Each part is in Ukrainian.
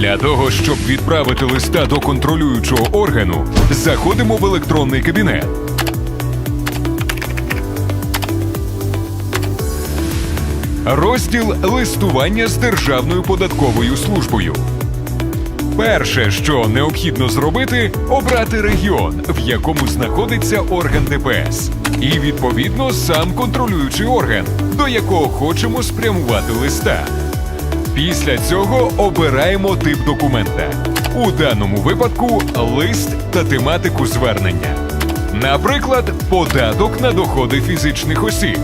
Для того, щоб відправити листа до контролюючого органу, заходимо в електронний кабінет. Розділ листування з Державною податковою службою. Перше, що необхідно зробити, обрати регіон, в якому знаходиться орган ДПС, і відповідно сам контролюючий орган, до якого хочемо спрямувати листа. Після цього обираємо тип документа. У даному випадку лист та тематику звернення. Наприклад, податок на доходи фізичних осіб.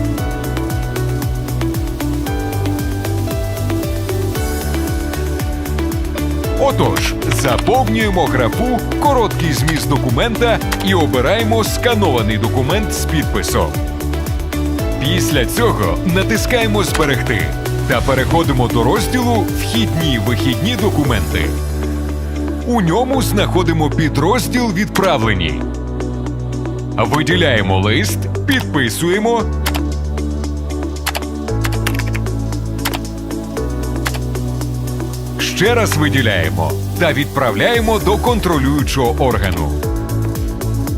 Отож, заповнюємо графу короткий зміст документа і обираємо сканований документ з підписом. Після цього натискаємо Зберегти та переходимо до розділу Вхідні вихідні документи. У ньому знаходимо підрозділ Відправлені. Виділяємо лист, підписуємо. Ще раз виділяємо та відправляємо до контролюючого органу.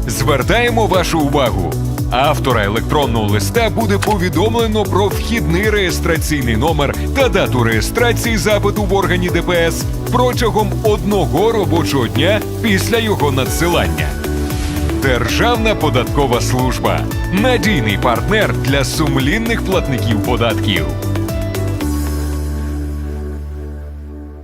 Звертаємо вашу увагу. Автора електронного листа буде повідомлено про вхідний реєстраційний номер та дату реєстрації запиту в органі ДПС протягом одного робочого дня після його надсилання. Державна податкова служба надійний партнер для сумлінних платників податків.